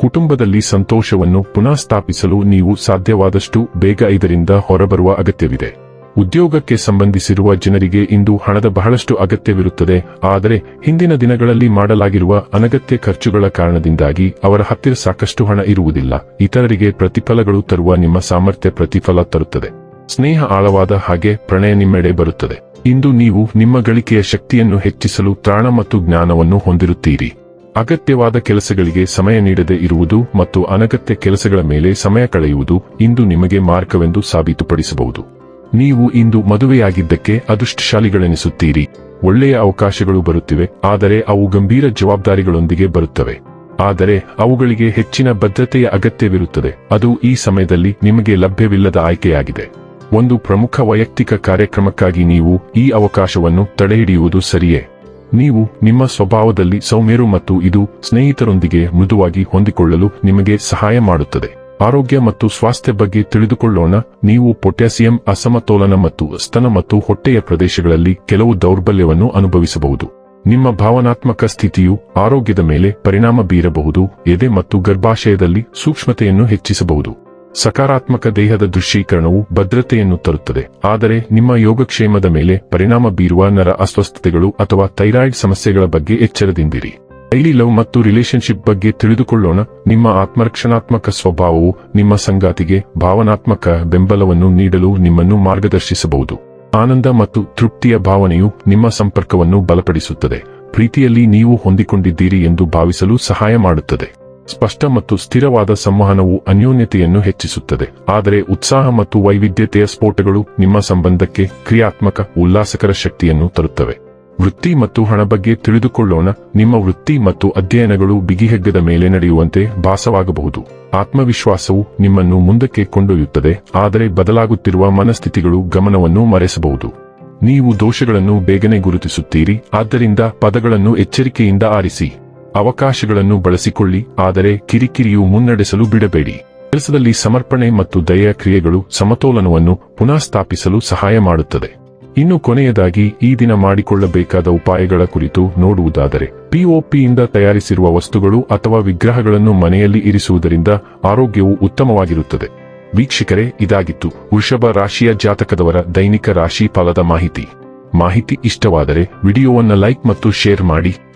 ಕುಟುಂಬದಲ್ಲಿ ಸಂತೋಷವನ್ನು ಪುನಃ ಸ್ಥಾಪಿಸಲು ನೀವು ಸಾಧ್ಯವಾದಷ್ಟು ಬೇಗ ಇದರಿಂದ ಹೊರಬರುವ ಅಗತ್ಯವಿದೆ. ಉದ್ಯೋಗಕ್ಕೆ ಸಂಬಂಧಿಸಿರುವ ಜನರಿಗೆ ಇಂದು ಹಣದ ಬಹಳಷ್ಟು ಅಗತ್ಯವಿರುತ್ತದೆ, ಆದರೆ ಹಿಂದಿನ ದಿನಗಳಲ್ಲಿ ಮಾಡಲಾಗಿರುವ ಅನಗತ್ಯ ಖರ್ಚುಗಳ ಕಾರಣದಿಂದಾಗಿ ಅವರ ಹತ್ತಿರ ಸಾಕಷ್ಟು ಹಣ ಇರುವುದಿಲ್ಲ. ಇತರರಿಗೆ ಪ್ರತಿಫಲಗಳು ತರುವ ನಿಮ್ಮ ಸಾಮರ್ಥ್ಯ ಪ್ರತಿಫಲ ತರುತ್ತದೆ. ಸ್ನೇಹ ಆಳವಾದ ಹಾಗೆ ಪ್ರಣಯ ನಿಮ್ಮೆಡೆ ಬರುತ್ತದೆ. ಇಂದು ನೀವು ನಿಮ್ಮ ಗಳಿಕೆಯ ಶಕ್ತಿಯನ್ನು ಹೆಚ್ಚಿಸಲು ತ್ರಾಣ ಮತ್ತು ಜ್ಞಾನವನ್ನು ಹೊಂದಿರುತ್ತೀರಿ. ಅಗತ್ಯವಾದ ಕೆಲಸಗಳಿಗೆ ಸಮಯ ನೀಡದೆ ಇರುವುದು ಮತ್ತು ಅನಗತ್ಯ ಕೆಲಸಗಳ ಮೇಲೆ ಸಮಯ ಕಳೆಯುವುದು ಇಂದು ನಿಮಗೆ ಮಾರ್ಗವೆಂದು ಸಾಬೀತುಪಡಿಸಬಹುದು. ನೀವು ಇಂದು ಮದುವೆಯಾಗಿದ್ದಕ್ಕೆ ಅದೃಷ್ಟಶಾಲಿಗಳೆನಿಸುತ್ತೀರಿ. ಒಳ್ಳೆಯ ಅವಕಾಶಗಳು ಬರುತ್ತಿವೆ, ಆದರೆ ಅವು ಗಂಭೀರ ಜವಾಬ್ದಾರಿಗಳೊಂದಿಗೆ ಬರುತ್ತವೆ. ಆದರೆ ಅವುಗಳಿಗೆ ಹೆಚ್ಚಿನ ಬದ್ಧತೆಯ ಅಗತ್ಯವಿರುತ್ತದೆ. ಅದು ಈ ಸಮಯದಲ್ಲಿ ನಿಮಗೆ ಲಭ್ಯವಿಲ್ಲದ ಆಯ್ಕೆಯಾಗಿದೆ. ಒಂದು ಪ್ರಮುಖ ವೈಯಕ್ತಿಕ ಕಾರ್ಯಕ್ರಮಕ್ಕಾಗಿ ನೀವು ಈ ಅವಕಾಶವನ್ನು ತಡೆಹಿಡಿಯುವುದು ಸರಿಯೇ? ನೀವು ನಿಮ್ಮ ಸ್ವಭಾವದಲ್ಲಿ ಸೌಮ್ಯರು ಮತ್ತು ಇದು ಸ್ನೇಹಿತರೊಂದಿಗೆ ಮೃದುವಾಗಿ ಹೊಂದಿಕೊಳ್ಳಲು ನಿಮಗೆ ಸಹಾಯ ಮಾಡುತ್ತದೆ. ಆರೋಗ್ಯ ಮತ್ತು ಸ್ವಾಸ್ಥ್ಯ ಬಗ್ಗೆ ತಿಳಿದುಕೊಳ್ಳೋಣ. ನೀವು ಪೊಟ್ಯಾಸಿಯಂ, ಅಸಮತೋಲನ ಮತ್ತು ಸ್ತನ ಮತ್ತು ಹೊಟ್ಟೆಯ ಪ್ರದೇಶಗಳಲ್ಲಿ ಕೆಲವು ದೌರ್ಬಲ್ಯವನ್ನು ಅನುಭವಿಸಬಹುದು. ನಿಮ್ಮ ಭಾವನಾತ್ಮಕ ಸ್ಥಿತಿಯು ಆರೋಗ್ಯದ ಮೇಲೆ ಪರಿಣಾಮ ಬೀರಬಹುದು, ಎದೆ ಮತ್ತು ಗರ್ಭಾಶಯದಲ್ಲಿ ಸೂಕ್ಷ್ಮತೆಯನ್ನು ಹೆಚ್ಚಿಸಬಹುದು. ಸಕಾರಾತ್ಮಕ ದೇಹದ ದೃಶ್ಯೀಕರಣವು ಭದ್ರತೆಯನ್ನು ತರುತ್ತದೆ. ಆದರೆ ನಿಮ್ಮ ಯೋಗಕ್ಷೇಮದ ಮೇಲೆ ಪರಿಣಾಮ ಬೀರುವ ನರ ಅಸ್ವಸ್ಥತೆಗಳು ಅಥವಾ ಥೈರಾಯ್ಡ್ ಸಮಸ್ಯೆಗಳ ಬಗ್ಗೆ ಎಚ್ಚರದಿಂದಿರಿ. ಡೈಲಿ ಲವ್ ಮತ್ತು ರಿಲೇಶನ್ಶಿಪ್ ಬಗ್ಗೆ ತಿಳಿದುಕೊಳ್ಳೋಣ. ನಿಮ್ಮ ಆತ್ಮರಕ್ಷಣಾತ್ಮಕ ಸ್ವಭಾವವು ನಿಮ್ಮ ಸಂಗಾತಿಗೆ ಭಾವನಾತ್ಮಕ ಬೆಂಬಲವನ್ನು ನೀಡಲು ನಿಮ್ಮನ್ನು ಮಾರ್ಗದರ್ಶಿಸಬಹುದು. ಆನಂದ ಮತ್ತು ತೃಪ್ತಿಯ ಭಾವನೆಯು ನಿಮ್ಮ ಸಂಪರ್ಕವನ್ನು ಬಲಪಡಿಸುತ್ತದೆ. ಪ್ರೀತಿಯಲ್ಲಿ ನೀವು ಹೊಂದಿಕೊಂಡಿದ್ದೀರಿ ಎಂದು ಭಾವಿಸಲು ಸಹಾಯ ಮಾಡುತ್ತದೆ. ಸ್ಪಷ್ಟ ಮತ್ತು ಸ್ಥಿರವಾದ ಸಂವಹನವು ಅನ್ಯೋನ್ಯತೆಯನ್ನು ಹೆಚ್ಚಿಸುತ್ತದೆ. ಆದರೆ ಉತ್ಸಾಹ ಮತ್ತು ವೈವಿಧ್ಯತೆಯ ಸ್ಫೋಟಗಳು ನಿಮ್ಮ ಸಂಬಂಧಕ್ಕೆ ಕ್ರಿಯಾತ್ಮಕ, ಉಲ್ಲಾಸಕರ ಶಕ್ತಿಯನ್ನು ತರುತ್ತವೆ. ವೃತ್ತಿ ಮತ್ತು ಹಣ ಬಗ್ಗೆ ತಿಳಿದುಕೊಳ್ಳೋಣ. ನಿಮ್ಮ ವೃತ್ತಿ ಮತ್ತು ಅಧ್ಯಯನಗಳು ಬಿಗಿಹೆಗ್ಗದ ಮೇಲೆ ನಡೆಯುವಂತೆ ಭಾಸವಾಗಬಹುದು. ಆತ್ಮವಿಶ್ವಾಸವು ನಿಮ್ಮನ್ನು ಮುಂದಕ್ಕೆ ಕೊಂಡೊಯ್ಯುತ್ತದೆ. ಆದರೆ ಬದಲಾಗುತ್ತಿರುವ ಮನಸ್ಥಿತಿಗಳು ಗಮನವನ್ನು ಮರೆಸಬಹುದು. ನೀವು ದೋಷಗಳನ್ನು ಬೇಗನೆ ಗುರುತಿಸುತ್ತೀರಿ. ಆದ್ದರಿಂದ ಪದಗಳನ್ನು ಎಚ್ಚರಿಕೆಯಿಂದ ಆರಿಸಿ. ಅವಕಾಶಗಳನ್ನು ಬಳಸಿಕೊಳ್ಳಿ, ಆದರೆ ಕಿರಿಕಿರಿಯು ಮುನ್ನಡೆಸಲು ಬಿಡಬೇಡಿ. ಕೆಲಸದಲ್ಲಿ ಸಮರ್ಪಣೆ ಮತ್ತು ದಯೆಯ ಕ್ರಿಯೆಗಳು ಸಮತೋಲನವನ್ನು ಪುನಃ ಸ್ಥಾಪಿಸಲು ಸಹಾಯ ಮಾಡುತ್ತದೆ. ಇನ್ನು ಕೊನೆಯದಾಗಿ, ಈ ದಿನ ಮಾಡಿಕೊಳ್ಳಬೇಕಾದ ಉಪಾಯಗಳ ಕುರಿತು ನೋಡುವುದಾದರೆ ಪಿಒಪಿಯಿಂದ ತಯಾರಿಸಿರುವ ವಸ್ತುಗಳು ಅಥವಾ ವಿಗ್ರಹಗಳನ್ನು ಮನೆಯಲ್ಲಿ ಇರಿಸುವುದರಿಂದ ಆರೋಗ್ಯವು ಉತ್ತಮವಾಗಿರುತ್ತದೆ. ವೀಕ್ಷಕರೇ, ಇದಾಗಿತ್ತು. ವೃಷಭ ರಾಶಿಯ ಜಾತಕದವರ ದೈನಿಕ ರಾಶಿ ಫಲದ ಮಾಹಿತಿ. ಮಾಹಿತಿ ಇಷ್ಟವಾದರೆ, ವಿಡಿಯೋವನ್ನು ಲೈಕ್ ಮತ್ತು ಶೇರ್ ಮಾಡಿ.